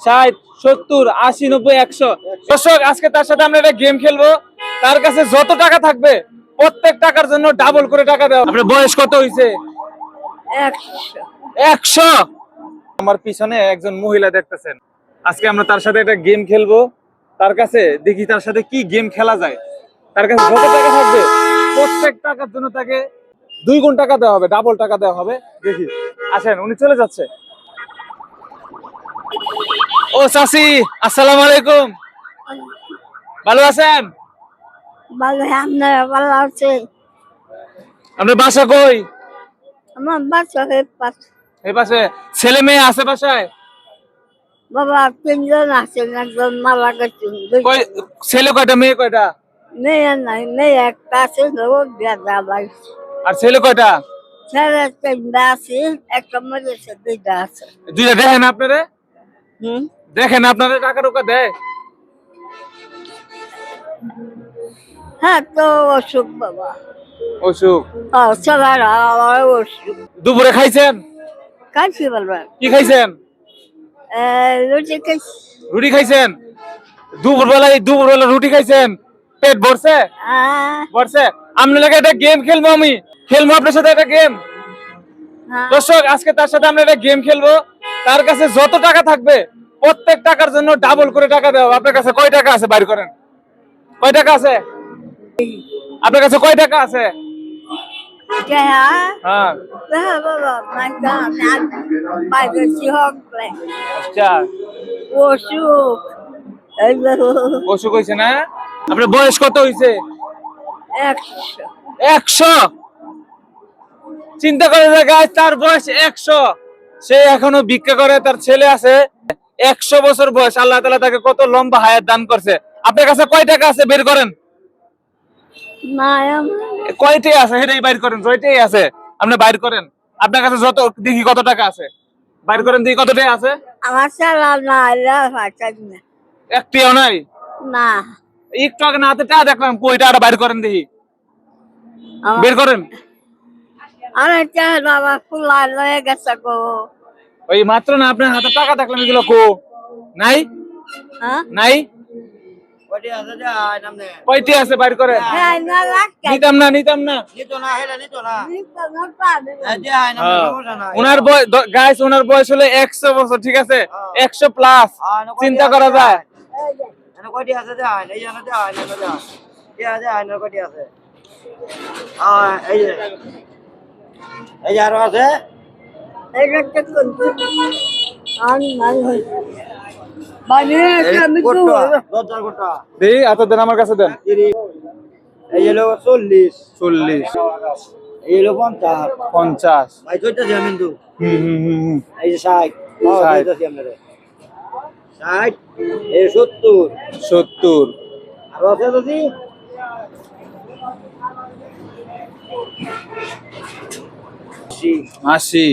ষাট সত্তর আশি নব্বই একশো। দর্শক আজকে তার সাথে আমরা একটা গেম খেলব। তার কাছে যত টাকা থাকবে প্রত্যেক টাকার জন্য ডাবল করে টাকা দেওয়া আপনার বয়স কত হয়েছে একশো। একশো? আমার পিছনে একজন মহিলা দেখতেছেন। আজকে আমরা তার সাথে একটা গেম খেলব। তার কাছে দেখি তার সাথে কি গেম খেলা যায়। তার কাছে যত টাকা থাকবে প্রত্যেক টাকার জন্য তাকে দুই গুণ টাকা দেওয়া হবে ডাবল টাকা দেওয়া হবে। দেখি। আসেন উনি চলে যাচ্ছে। ও চাচি আসসালামু আলাইকুম। ভালো আছেন? ভালো আপনারা ভালো আছে আপনার বাসা কই? আমার পাচ্ছে এই পাশে। ছেলে মেয়ে আছে বাসায়? বাবা তিনজন আছেন একজন মারা গেছেন ছেলে কয়টা মেয়ে কয়টা? মেয়ে নাই মেয়ে একটা আছে আর ছেলে কয়টা? ছেলে তিনটা আছে একটা মরেছে দুইটা আছে। দুইটা দেখেন আপনারে। হুম? দেখেন আপনারা টাকা টুকা দেয়। হ্যাঁ তো অসুখ বাবা। অসুখ? সবার আমার অসুখ। দুপুরে খাইছেন? বলবেন কি খাইছেন? রুটি খাইছি। রুটি খাইছেন? রুটি খাইছেন? পেট ভরছে? হ্যাঁ। ভরছে? আপনার লাগে একটা গেম খেলব আমি। খেলব আপনার সাথে একটা গেম হ্যাঁ। দর্শক আজকে তার সাথে আমরা একটা গেম খেলব। তার কাছে যত টাকা থাকবে প্রত্যেক টাকার জন্য ডাবল করে টাকা দেওয়া। আপনার কাছে কয় টাকা আছে? বাইর করেন। কয় টাকা আছে? আপনার কাছে কয় টাকা আছে? হ্যাঁ। হ্যাঁ আচ্ছা। অসুখ। হয়েছে না? আপনার বয়স কত হয়েছে? একশো। একশো? চিন্তা করে দেখায় তার বয়স একশো। সে এখনও ভিক্ষা করে তার ছেলে আছে একশো বছর বয়স আল্লাহ তালা তাকে কত লম্বা হায়াত দান করছে। আপনার কাছে কয় টাকা আছে? বের করেন। কয়টাই আছে? সেটাই বাইর করেন আছে। আপনি বাইর করেন। আপনার কাছে যত দেখি কত টাকা আছে? বাইর করেন দেখি কত টাকা আছে। আমার না এলে পাঠাই না। একটিও নাই? না। একটু আগে না হাতে দেখলাম বাইর করেন দেখি। বের করেন। আমার চাহ বাবা ফুলা লয়ে গেছে গো। ওই মাত্র না আপনার হাতে টাকা দেখলাম এগুলো কো। নাই? হ্যাঁ? নাই? কয়টি আছে বাইর করে হ্যাঁ না লাগছে নিতাম না নিতাম না। ওনার গাইস ওনার বয়স হলো একশো বছর ঠিক আছে? একশো প্লাস চিন্তা করা যায়। এই যে আরও আছে? মাল হই আমি তো দরজার গোটা। দেই এত দেন আমার কাছে দেন। এই হলো চল্লিশ। চল্লিশ। এই হলো পঞ্চাশ। পঞ্চাশ। ভাই কিন্তু। এই যে ষাট। ষাট। এই সত্তর। সত্তর। আরও আছে যদি আশি। আশি।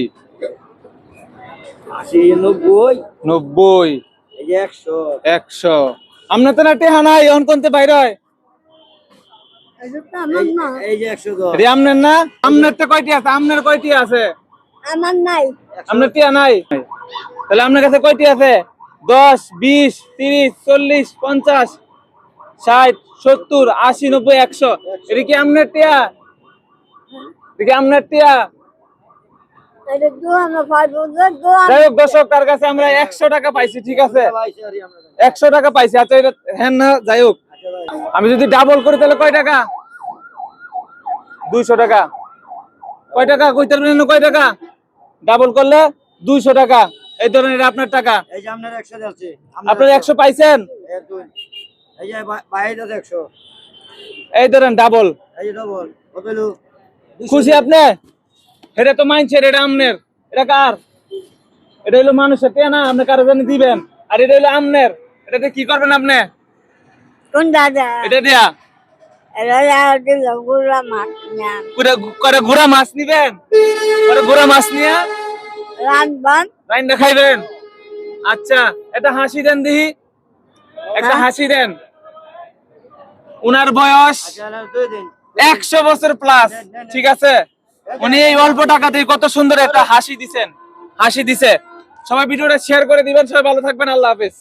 আশি নব্বই। নব্বই। একশো। একশো। আপনার তো না টেহা নাই অন কোনতে বাইর হয়? এটা না। এই যে একশো দশ। রে আমনের না? আমনের তো কয়টি আছে? আমনের কয়টি আছে? আমার নাই। আপনার টিয়া নাই? তাহলে আপনার কাছে কয়টি আছে? দশ বিশ তিরিশ চল্লিশ পঞ্চাশ ষাট সত্তর আশি নব্বই একশো। এটা কি আপনার টিয়া এটা কি আপনার টিয়া এটা দু আমার পাইব দু যাই হোক দর্শক তার কাছে আমরা একশো টাকা পাইছি ঠিক আছে? একশো টাকা পাইছি আচ্ছা এটা হ্যাঁ না যাই হোক। আমি যদি ডাবল করি তাহলে কয় টাকা? দুইশো টাকা। কয় টাকা? কইতে পারবেন না কয় টাকা? ডাবল করলে দুইশো টাকা। এই ধরনের আপনার টাকা। এই যে আপনার একশো আছে আপনার একশো পাইছেন? এই ধরেন ডাবল এই যে ডবল কত হলো খুশি আপনি? এটা তো মাইনছেন এটা আমনের। এটা কার? এটা হইল মানুষের কে না? আপনি কারও জানি দিবেন। আর এটা হইল আমনের। এটাতে কি করবেন আপনি? কোন দাদা? এটা দিয়া। এটা মাছ না করে করে গুড়া নিবেন? করে মাছ নিয়ে? রানবান খাইবেন আচ্ছা এটা হাসি দেন দিহি। একটা হাসি দেন। উনার বয়স আচ্ছা না, দুই দিন। একশো বছর প্লাস ঠিক আছে? উনি এই অল্প টাকাতেই কত সুন্দর একটা হাসি দিছেন। হাসি দিছে। সবাই ভিডিওটা শেয়ার করে দিবেন। সবাই ভালো থাকবেন। আল্লাহ হাফেজ।